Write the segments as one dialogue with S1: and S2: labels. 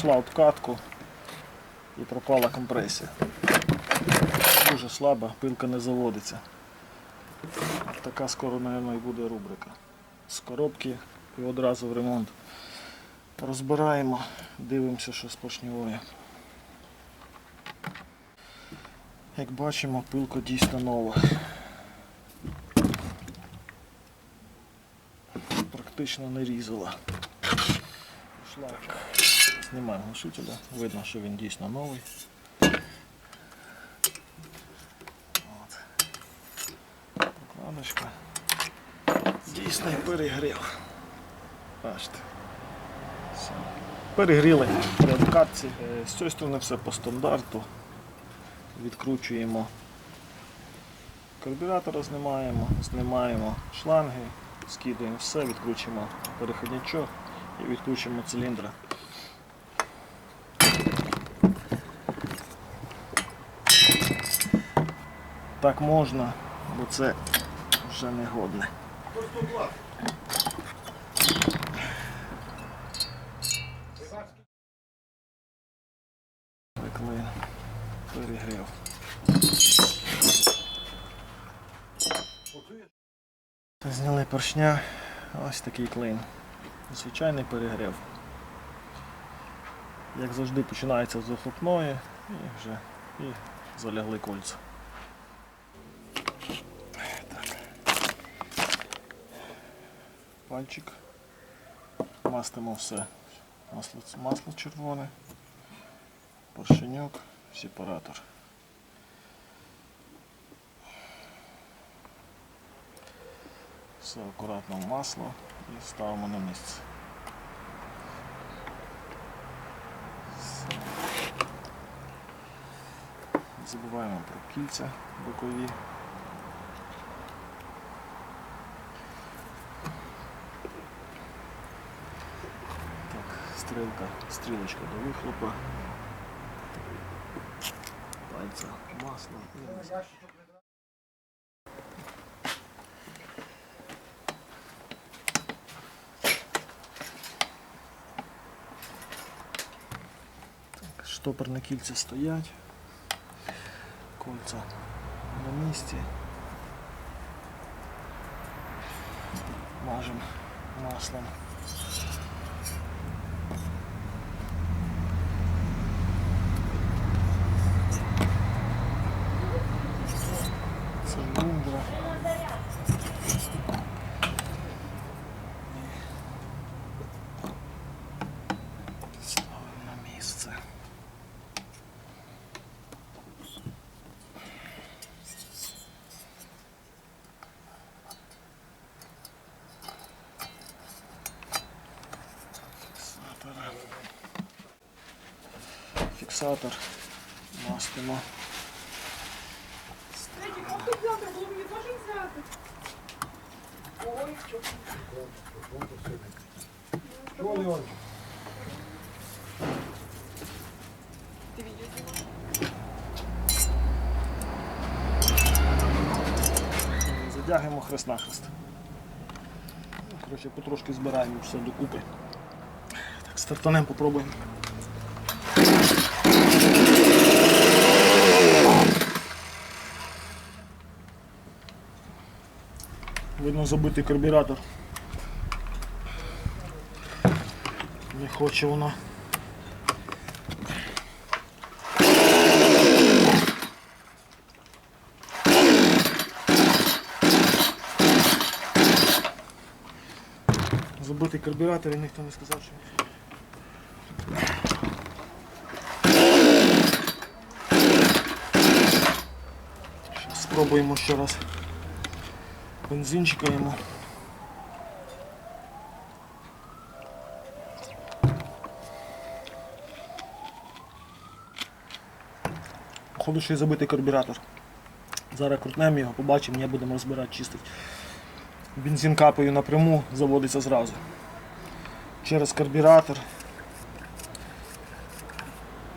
S1: пішла откатку і пропала компресія. Дуже слаба, пилка не заводиться. Така скоро, мабуть, і буде рубрика. З коробки і одразу в ремонт. Розбираємо, дивимося, що з поршньовою. Як бачимо, пилка дійсно нова. Практично не різала. Шлак. Знімаємо глушителя. Видно, що він дійсно новий. От. Прокладочка. Дійсно перегрів. Бачите. Все. Перегріли обкатці. Е, З цієї сторони все по стандарту. Відкручуємо карбюратора, знімаємо, знімаємо шланги, скидаємо все, відкручуємо переходничок і відкручуємо циліндра. Так можна, бо це вже не годне. Клин перегрів. Зняли поршня, ось такий клин. Звичайний перегрів. Як завжди починається з вихлопної і вже і залягли кольця. Пальчик. Мастимо все. Масло, масло червоне, поршеньок, сепаратор. Все акуратно в масло і ставимо на місце. Все. Забуваємо про кільця бокові. Так, стрілка, стрілочка до вихлопа. Пальця, масло і Штопорні кільця стоять. Кольця на місці. Мажемо маслом.
S2: Відео знімав?
S1: Задягаємо хрест-нахрест. Ну, Коротше, потрошки збираємо все докупи. Так, стартанем попробуємо. Видно забитий карбюратор. Не хоче вона. Забитий карбюратор і ніхто не сказав, що. Щас Спробуємо ще раз бензинчика йому. Походу, що і забитий карбюратор. Зараз крутнемо його, побачимо, не будемо розбирати, чистити. Бензин капаю напряму, заводиться зразу. Через карбюратор.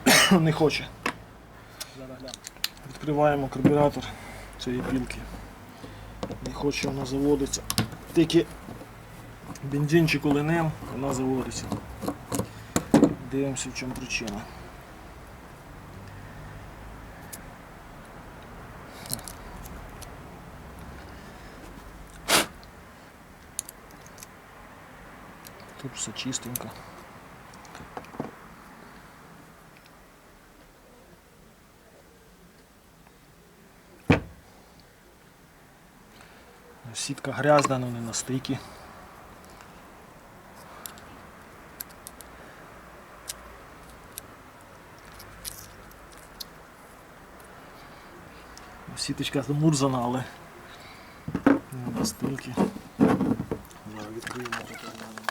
S1: Не хоче. Відкриваємо карбюратор цієї пілки. Не хоче вона заводиться. Тільки бензинчик улинем, вона заводиться. Дивимося, в чому причина. Тут все чистенько. Сітка грязна, але не настільки. Сіточка замурзана, але не настільки. Відкриємо вже поглянемо.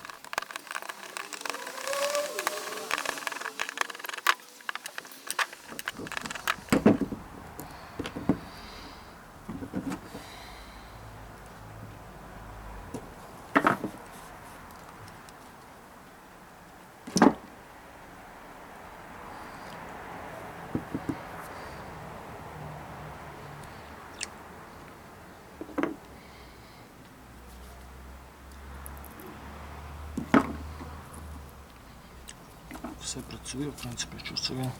S1: Все працює, в принципі, він.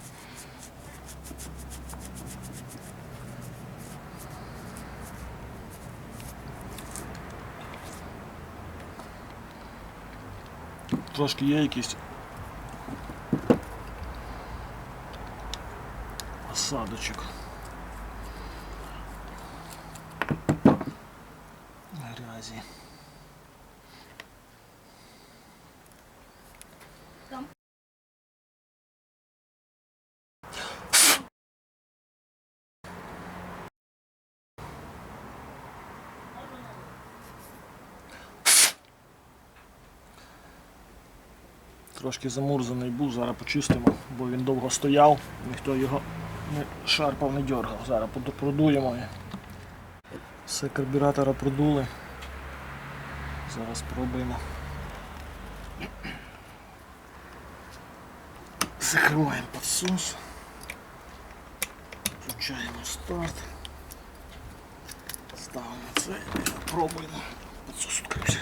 S1: Трошки є якийсь осадочок. Грязі. Трошки замурзаний був, зараз почистимо, бо він довго стояв, ніхто його не шарпав, не дергав. Зараз продуємо. Все карбюратора продули. Зараз спробуємо. Закриваємо підсос. Включаємо старт. Ставимо це і пробуємо. Підсос відкрився.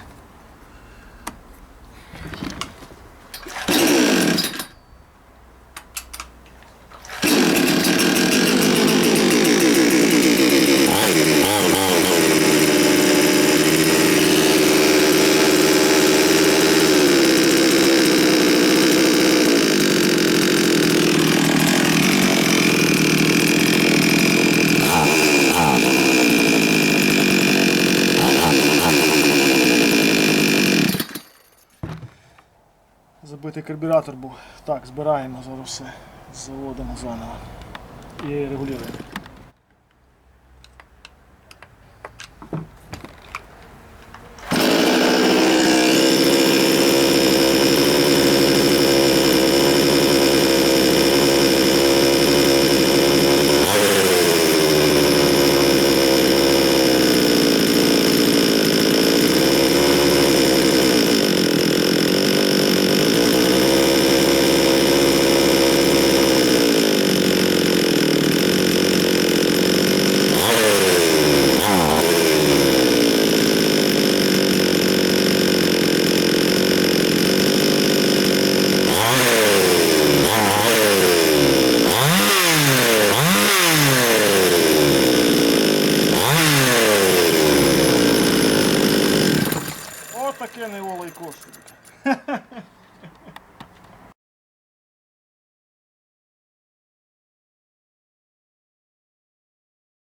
S1: Забитий карбюратор був. Так, збираємо зараз все. Заводимо заново. І регулюємо.